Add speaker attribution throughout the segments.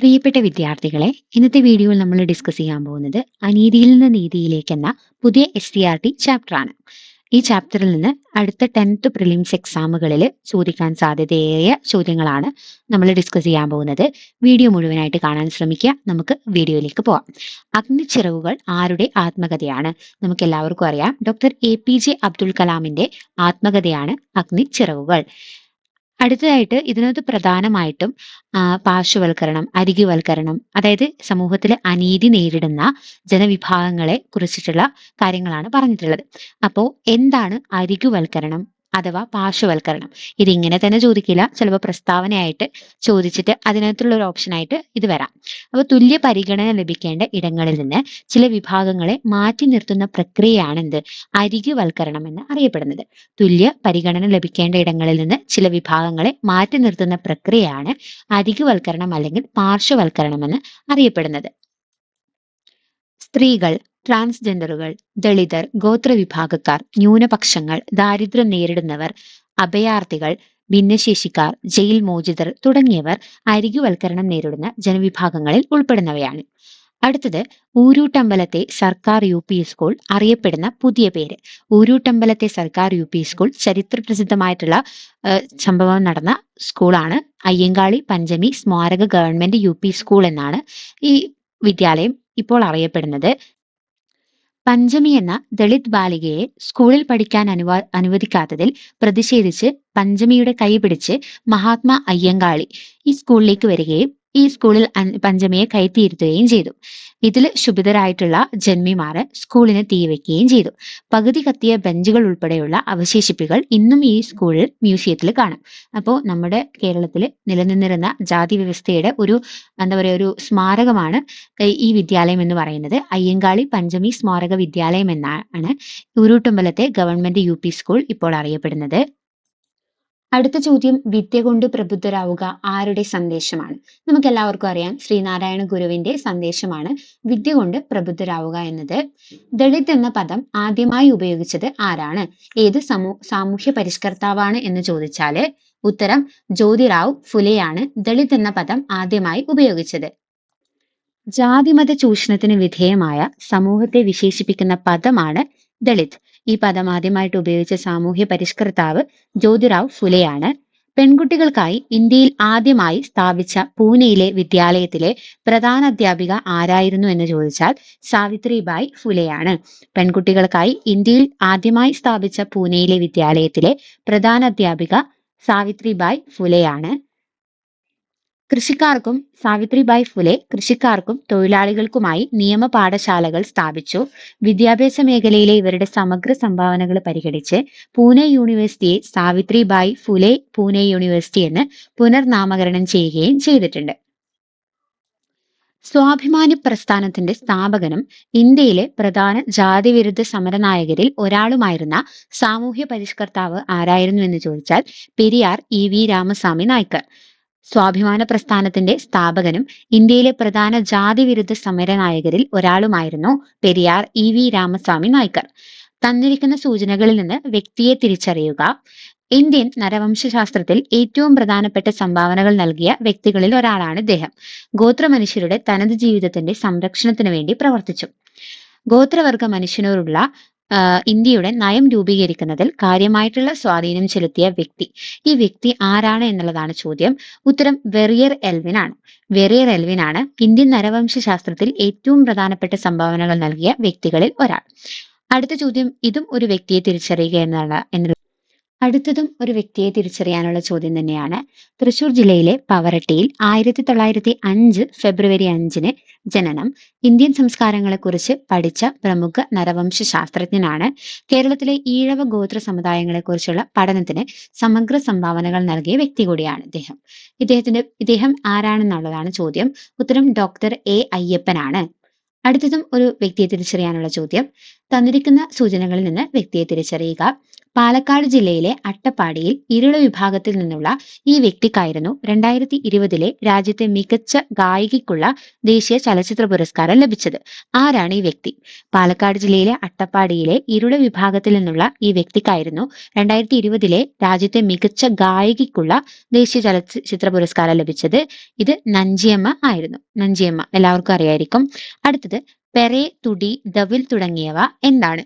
Speaker 1: പ്രിയപ്പെട്ട വിദ്യാർത്ഥികളെ ഇന്നത്തെ വീഡിയോയിൽ നമ്മൾ ഡിസ്കസ് ചെയ്യാൻ പോകുന്നത് അനീതിയിൽ നിന്ന് നീതിയിലേക്ക് എന്ന പുതിയ S C R T chapter ആണ്. ഈ ചാപ്റ്ററിൽ നിന്ന് അടുത്ത ടെൻത്ത് പ്രിലിംസ് എക്സാമുകളിൽ ചോദിക്കാൻ സാധ്യതയേറിയ ചോദ്യങ്ങളാണ് നമ്മൾ ഡിസ്കസ് ചെയ്യാൻ പോകുന്നത്. വീഡിയോ മുഴുവനായിട്ട് കാണാൻ ശ്രമിക്കുക. നമുക്ക് വീഡിയോയിലേക്ക് പോവാം. അഗ്നിച്ചിറവുകൾ ആരുടെ ആത്മകഥയാണ്? നമുക്ക് എല്ലാവർക്കും അറിയാം. Doctor A P J Abdul കലാമിന്റെ ആത്മകഥയാണ് അഗ്നിച്ചിറവുകൾ. അടുത്തതായിട്ട് ഇതിനകത്ത് പ്രധാനമായിട്ടും പാർശ്വവൽക്കരണം അരികുവൽക്കരണം അതായത് സമൂഹത്തിലെ അനീതി നേരിടുന്ന ജനവിഭാഗങ്ങളെ കുറിച്ചിട്ടുള്ള കാര്യങ്ങളാണ് പറഞ്ഞിട്ടുള്ളത്. അപ്പോൾ എന്താണ് അരികുവൽക്കരണം? അഥവാ പാർശ്വവൽക്കരണം. ഇത് ഇങ്ങനെ തന്നെ ചോദിക്കില്ല. ചിലപ്പോൾ പ്രസ്താവനയായിട്ട് ചോദിച്ചിട്ട് അതിനകത്തുള്ള ഒരു ഓപ്ഷനായിട്ട് ഇത് വരാം. അപ്പോൾ തുല്യ പരിഗണന ലഭിക്കേണ്ട ഇടങ്ങളിൽ നിന്ന് ചില വിഭാഗങ്ങളെ മാറ്റി നിർത്തുന്ന പ്രക്രിയയാണ് എന്ത് അരികുവൽക്കരണം എന്ന് അറിയപ്പെടുന്നത്. തുല്യ പരിഗണന ലഭിക്കേണ്ട ഇടങ്ങളിൽ നിന്ന് ചില വിഭാഗങ്ങളെ മാറ്റി നിർത്തുന്ന പ്രക്രിയയാണ് അരികുവൽക്കരണം അല്ലെങ്കിൽ പാർശ്വവൽക്കരണം എന്ന് അറിയപ്പെടുന്നത്. സ്ത്രീകൾ ട്രാൻസ്ജെൻഡറുകൾ ദളിതർ ഗോത്രവിഭാഗക്കാർ ന്യൂനപക്ഷങ്ങൾ ദാരിദ്ര്യം നേരിടുന്നവർ അഭയാർത്ഥികൾ ഭിന്നശേഷിക്കാർ ജയിൽ മോചിതർ തുടങ്ങിയവർ അരികുവൽക്കരണം നേരിടുന്ന ജനവിഭാഗങ്ങളിൽ ഉൾപ്പെടുന്നവയാണ്. അടുത്തത് ഊരൂട്ടമ്പലത്തെ സർക്കാർ യു പി സ്കൂൾ അറിയപ്പെടുന്ന പുതിയ പേര്. ഊരൂട്ടമ്പലത്തെ സർക്കാർ യു പി സ്കൂൾ ചരിത്ര പ്രസിദ്ധമായിട്ടുള്ള സംഭവം നടന്ന സ്കൂളാണ്. അയ്യങ്കാളി പഞ്ചമി സ്മാരക ഗവൺമെന്റ് യു പി സ്കൂൾ എന്നാണ് ഈ വിദ്യാലയം ഇപ്പോൾ അറിയപ്പെടുന്നത്. പഞ്ചമി എന്ന ദളിത് ബാലികയെ സ്കൂളിൽ പഠിക്കാൻ അനുവാ അനുവദിക്കാത്തതിൽ പ്രതിഷേധിച്ച് പഞ്ചമിയുടെ കൈ പിടിച്ച് മഹാത്മാ അയ്യങ്കാളി ഈ സ്കൂളിലേക്ക് വരികയും ഈ സ്കൂളിൽ പഞ്ചമിയെ കയറ്റിയിരുത്തുകയും ചെയ്തു. ഇതിൽ ശുഭിതരായിട്ടുള്ള ജന്മിമാർ സ്കൂളിന് തീവയ്ക്കുകയും ചെയ്തു. പകുതി കത്തിയ ബെഞ്ചുകൾ ഉൾപ്പെടെയുള്ള അവശേഷിപ്പുകൾ ഇന്നും ഈ സ്കൂളിൽ മ്യൂസിയത്തിൽ കാണാം. അപ്പോൾ നമ്മുടെ കേരളത്തിൽ നിലനിന്നിരുന്ന ജാതി വ്യവസ്ഥയുടെ ഒരു എന്താ പറയുക ഒരു സ്മാരകമാണ് ഈ വിദ്യാലയം എന്ന് പറയുന്നത്. അയ്യങ്കാളി പഞ്ചമി സ്മാരക വിദ്യാലയം എന്നാണ്. ഉരുട്ടുമ്പലത്തെ ഗവൺമെന്റ് യു സ്കൂൾ ഇപ്പോൾ അറിയപ്പെടുന്നത്. അടുത്ത ചോദ്യം വിദ്യ കൊണ്ട് പ്രബുദ്ധരാവുക ആരുടെ സന്ദേശമാണ്? നമുക്ക് എല്ലാവർക്കും അറിയാം ശ്രീനാരായണ ഗുരുവിന്റെ സന്ദേശമാണ് വിദ്യ കൊണ്ട് പ്രബുദ്ധരാവുക എന്നത്. ദളിത് എന്ന പദം ആദ്യമായി ഉപയോഗിച്ചത് ആരാണ്? ഏത് സമൂ സാമൂഹ്യ പരിഷ്കർത്താവാണ് എന്ന് ചോദിച്ചാൽ ഉത്തരം ജ്യോതിറാവ് ഫുലെയാണ് ദളിത് എന്ന പദം ആദ്യമായി ഉപയോഗിച്ചത്. ജാതിമത ചൂഷണത്തിന് വിധേയമായ സമൂഹത്തെ വിശേഷിപ്പിക്കുന്ന പദമാണ് ദളിത്. ഈ പദം ആദ്യമായിട്ട് ഉപയോഗിച്ച സാമൂഹ്യ പരിഷ്കർത്താവ് ജ്യോതിറാവ് ഫുലെയാണ്. പെൺകുട്ടികൾക്കായി ഇന്ത്യയിൽ ആദ്യമായി സ്ഥാപിച്ച പൂനെയിലെ വിദ്യാലയത്തിലെ പ്രധാന അധ്യാപിക ആരായിരുന്നു എന്ന് ചോദിച്ചാൽ സാവിത്രിബായ് ഫുലെയാണ്. പെൺകുട്ടികൾക്കായി ഇന്ത്യയിൽ ആദ്യമായി സ്ഥാപിച്ച പൂനെയിലെ വിദ്യാലയത്തിലെ പ്രധാന അധ്യാപിക സാവിത്രിബായ് ഫുലെയാണ്. കൃഷിക്കാർക്കും സാവിത്രിബായ് ഫുലെ കൃഷിക്കാർക്കും തൊഴിലാളികൾക്കുമായി നിയമ പാഠശാലകൾ സ്ഥാപിച്ചു. വിദ്യാഭ്യാസ മേഖലയിലെ ഇവരുടെ സമഗ്ര സംഭാവനകൾ പരിഗണിച്ച് പൂനെ യൂണിവേഴ്സിറ്റിയെ സാവിത്രിബായ് ഫുലെ പൂനെ യൂണിവേഴ്സിറ്റി എന്ന് പുനർനാമകരണം ചെയ്യുകയും ചെയ്തിട്ടുണ്ട്. സ്വാഭിമാനി പ്രസ്ഥാനത്തിന്റെ സ്ഥാപകനും ഇന്ത്യയിലെ പ്രധാന ജാതിവിരുദ്ധ സമരനായകരിൽ ഒരാളുമായിരുന്ന സാമൂഹ്യ പരിഷ്കർത്താവ് ആരായിരുന്നു എന്ന് ചോദിച്ചാൽ പെരിയാർ ഇ വി രാമസ്വാമി നായ്ക്കർ സ്വാഭിമാന പ്രസ്ഥാനത്തിന്റെ സ്ഥാപകനും ഇന്ത്യയിലെ പ്രധാന ജാതിവിരുദ്ധ സമരനായകരിൽ ഒരാളുമായിരുന്നു പെരിയാർ ഇ വി രാമസ്വാമി നായ്ക്കർ. തന്നിരിക്കുന്ന സൂചനകളിൽ നിന്ന് വ്യക്തിയെ തിരിച്ചറിയുക. ഇന്ത്യൻ നരവംശാസ്ത്രത്തിൽ ഏറ്റവും പ്രധാനപ്പെട്ട സംഭാവനകൾ നൽകിയ വ്യക്തികളിൽ ഒരാളാണ് ഇദ്ദേഹം. ഗോത്ര മനുഷ്യരുടെ തനത് ജീവിതത്തിന്റെ സംരക്ഷണത്തിന് വേണ്ടി പ്രവർത്തിച്ചു. ഗോത്രവർഗ മനുഷ്യനോടുള്ള ഇന്ത്യയുടെ നയം രൂപീകരിക്കുന്നതിൽ കാര്യമായിട്ടുള്ള സ്വാധീനം ചെലുത്തിയ വ്യക്തി. ഈ വ്യക്തി ആരാണ് എന്നുള്ളതാണ് ചോദ്യം. ഉത്തരം വെറിയർ എൽവിൻ ആണ്. വെറിയർ എൽവിൻ ആണ് ഇന്ത്യൻ നരവംശ ശാസ്ത്രത്തിൽ ഏറ്റവും പ്രധാനപ്പെട്ട സംഭാവനകൾ നൽകിയ വ്യക്തികളിൽ ഒരാൾ. അടുത്ത ചോദ്യം ഇതും ഒരു വ്യക്തിയെ തിരിച്ചറിയുക എന്നാണ് എന്നുള്ള അടുത്തതും ഒരു വ്യക്തിയെ തിരിച്ചറിയാനുള്ള ചോദ്യം തന്നെയാണ്. തൃശൂർ ജില്ലയിലെ പവറട്ടിയിൽ ആയിരത്തി തൊള്ളായിരത്തി അഞ്ച് ഫെബ്രുവരി അഞ്ചിന് ജനനം. ഇന്ത്യൻ സംസ്കാരങ്ങളെക്കുറിച്ച് പഠിച്ച പ്രമുഖ നരവംശ ശാസ്ത്രജ്ഞനാണ് കേരളത്തിലെ ഈഴവ ഗോത്ര സമുദായങ്ങളെക്കുറിച്ചുള്ള പഠനത്തിന് സമഗ്ര സംഭാവനകൾ നൽകിയ വ്യക്തി കൂടിയാണ് ഇദ്ദേഹം. ഇദ്ദേഹത്തിന്റെ ഇദ്ദേഹം ആരാണെന്നുള്ളതാണ് ചോദ്യം. ഉത്തരം ഡോക്ടർ എ അയ്യപ്പനാണ്. അടുത്തതും ഒരു വ്യക്തിയെ തിരിച്ചറിയാനുള്ള ചോദ്യം. തന്നിരിക്കുന്ന സൂചനകളിൽ നിന്ന് വ്യക്തിയെ തിരിച്ചറിയുക. പാലക്കാട് ജില്ലയിലെ അട്ടപ്പാടിയിൽ ഇരുള വിഭാഗത്തിൽ നിന്നുള്ള ഈ വ്യക്തിക്കായിരുന്നു രണ്ടായിരത്തി ഇരുപതിലെ രാജ്യത്തെ മികച്ച ഗായികയ്ക്കുള്ള ദേശീയ ചലച്ചിത്ര പുരസ്കാരം ലഭിച്ചത്. ആരാണ് ഈ വ്യക്തി? പാലക്കാട് ജില്ലയിലെ അട്ടപ്പാടിയിലെ ഇരുള വിഭാഗത്തിൽ നിന്നുള്ള ഈ വ്യക്തിക്കായിരുന്നു രണ്ടായിരത്തി ഇരുപതിലെ രാജ്യത്തെ മികച്ച ഗായികയ്ക്കുള്ള ദേശീയ ചലച്ചിത്ര പുരസ്കാരം ലഭിച്ചത്. ഇത് നഞ്ചിയമ്മ ആയിരുന്നു. നഞ്ചിയമ്മ എല്ലാവർക്കും അറിയായിരിക്കും. അടുത്തത് പെറെ തുടി ദവിൽ തുടങ്ങിയവ എന്താണ്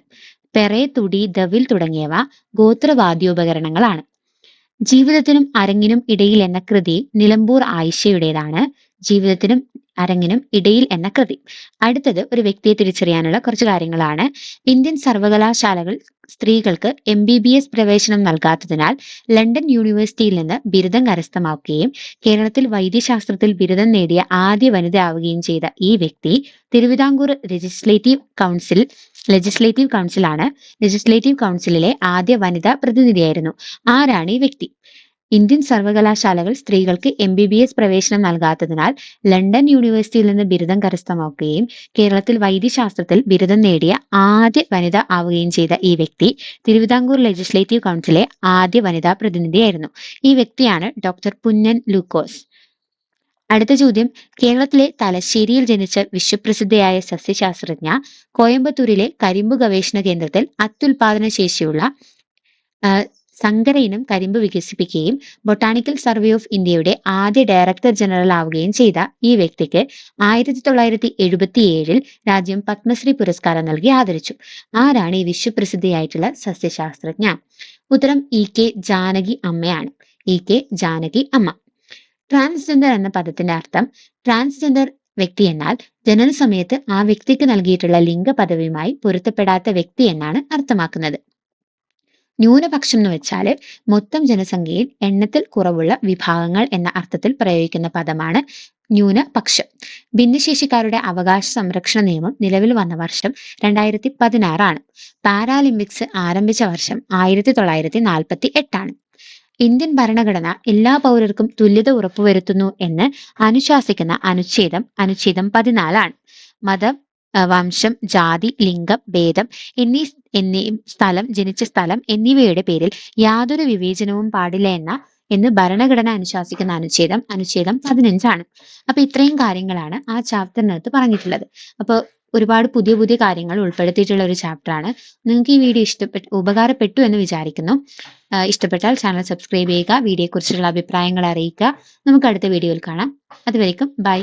Speaker 1: പെറെ തുടി ദവിൽ തുടങ്ങിയവ ഗോത്രവാദ്യോപകരണങ്ങളാണ്. ജീവിതത്തിനും അരങ്ങിനും ഇടയിൽ എന്ന കൃതി നിലമ്പൂർ ആയിഷയുടേതാണ്. ജീവിതത്തിനും അരങ്ങിനും ഇടയിൽ എന്ന കൃതി. അടുത്തത് ഒരു വ്യക്തിയെ തിരിച്ചറിയാനുള്ള കുറച്ച് കാര്യങ്ങളാണ്. ഇന്ത്യൻ സർവകലാശാലകൾ സ്ത്രീകൾക്ക് എം ബി ബി എസ് പ്രവേശനം നൽകാത്തതിനാൽ ലണ്ടൻ യൂണിവേഴ്സിറ്റിയിൽ നിന്ന് ബിരുദം കരസ്ഥമാക്കുകയും കേരളത്തിൽ വൈദ്യശാസ്ത്രത്തിൽ ബിരുദം നേടിയ ആദ്യ വനിതയാവുകയും ചെയ്ത ഈ വ്യക്തി തിരുവിതാംകൂർ ലെജിസ്ലേറ്റീവ് കൗൺസിൽ ലെജിസ്ലേറ്റീവ് കൗൺസിലാണ് ലെജിസ്ലേറ്റീവ് കൗൺസിലിലെ ആദ്യ വനിതാ പ്രതിനിധിയായിരുന്നു. ആരാണ് ഈ വ്യക്തി? ഇന്ത്യൻ സർവകലാശാലകൾ സ്ത്രീകൾക്ക് എം ബി ബി എസ് പ്രവേശനം നൽകാത്തതിനാൽ ലണ്ടൻ യൂണിവേഴ്സിറ്റിയിൽ നിന്ന് ബിരുദം കരസ്ഥമാക്കുകയും കേരളത്തിൽ വൈദ്യശാസ്ത്രത്തിൽ ബിരുദം നേടിയ ആദ്യ വനിത ആവുകയും ചെയ്ത ഈ വ്യക്തി തിരുവിതാംകൂർ ലെജിസ്ലേറ്റീവ് കൗൺസിലെ ആദ്യ വനിതാ പ്രതിനിധിയായിരുന്നു. ഈ വ്യക്തിയാണ് ഡോക്ടർ പുന്നൻ ലൂക്കോസ്. അടുത്ത ചോദ്യം കേരളത്തിലെ തലശ്ശേരിയിൽ ജനിച്ച വിശ്വപ്രസിദ്ധയായ സസ്യശാസ്ത്രജ്ഞ കോയമ്പത്തൂരിലെ കരിമ്പ് ഗവേഷണ കേന്ദ്രത്തിൽ അത്യുൽപാദന ശേഷിയുള്ള സങ്കര ഇനം കരിമ്പ് വികസിപ്പിക്കുകയും ബൊട്ടാണിക്കൽ സർവേ ഓഫ് ഇന്ത്യയുടെ ആദ്യ ഡയറക്ടർ ജനറൽ ആവുകയും ചെയ്ത ഈ വ്യക്തിക്ക് ആയിരത്തി തൊള്ളായിരത്തി എഴുപത്തി ഏഴിൽ രാജ്യം പത്മശ്രീ പുരസ്കാരം നൽകി ആദരിച്ചു. ആരാണ് ഈ വിശ്വപ്രസിദ്ധിയായിട്ടുള്ള സസ്യശാസ്ത്രജ്ഞ? ഉത്തരം ഇ കെ ജാനകി അമ്മയാണ്. ഇ കെ ജാനകി അമ്മ. ട്രാൻസ്ജെൻഡർ എന്ന പദത്തിന്റെ അർത്ഥം ട്രാൻസ്ജെൻഡർ വ്യക്തി എന്നാൽ ജനന സമയത്ത് ആ വ്യക്തിക്ക് നൽകിയിട്ടുള്ള ലിംഗ പദവിയുമായി പൊരുത്തപ്പെടാത്ത വ്യക്തി എന്നാണ് അർത്ഥമാക്കുന്നത്. ന്യൂനപക്ഷം എന്ന് വെച്ചാൽ മൊത്തം ജനസംഖ്യയിൽ എണ്ണത്തിൽ കുറവുള്ള വിഭാഗങ്ങൾ എന്ന അർത്ഥത്തിൽ പ്രയോഗിക്കുന്ന പദമാണ് ന്യൂനപക്ഷം. ഭിന്നശേഷിക്കാരുടെ അവകാശ സംരക്ഷണ നിയമം നിലവിൽ വന്ന വർഷം രണ്ടായിരത്തി പതിനാറാണ് പാരാലിമ്പിക്സ് ആരംഭിച്ച വർഷം ആയിരത്തി തൊള്ളായിരത്തി നാൽപ്പത്തി എട്ടാണ് ഇന്ത്യൻ ഭരണഘടന എല്ലാ പൗരർക്കും തുല്യത ഉറപ്പുവരുത്തുന്നു എന്ന് അനുശാസിക്കുന്ന അനുച്ഛേദം അനുച്ഛേദം പതിനാലാണ്. മതം വംശം ജാതി ലിംഗം ഭേദം എന്നീ എന്നീ സ്ഥലം ജനിച്ച സ്ഥലം എന്നിവയുടെ പേരിൽ യാതൊരു വിവേചനവും പാടില്ല എന്ന എന്ന് ഭരണഘടന അനുശാസിക്കുന്ന അനുച്ഛേദം അനുച്ഛേദം പതിനഞ്ചാണ്. അപ്പൊ ഇത്രയും കാര്യങ്ങളാണ് ആ ചാപ്റ്ററിനകത്ത് പറഞ്ഞിട്ടുള്ളത്. അപ്പോൾ ഒരുപാട് പുതിയ പുതിയ കാര്യങ്ങൾ ഉൾപ്പെടുത്തിയിട്ടുള്ള ഒരു ചാപ്റ്ററാണ്. നിങ്ങൾക്ക് ഈ വീഡിയോ ഇഷ്ടപ്പെട്ടു ഉപകാരപ്പെട്ടു എന്ന് വിചാരിക്കുന്നു. ഇഷ്ടപ്പെട്ടാൽ ചാനൽ സബ്സ്ക്രൈബ് ചെയ്യുക വീഡിയോയെക്കുറിച്ചുള്ള അഭിപ്രായങ്ങൾ അറിയിക്കുക. നമുക്ക് അടുത്ത വീഡിയോയിൽ കാണാം. അതുവരേക്കും ബൈ.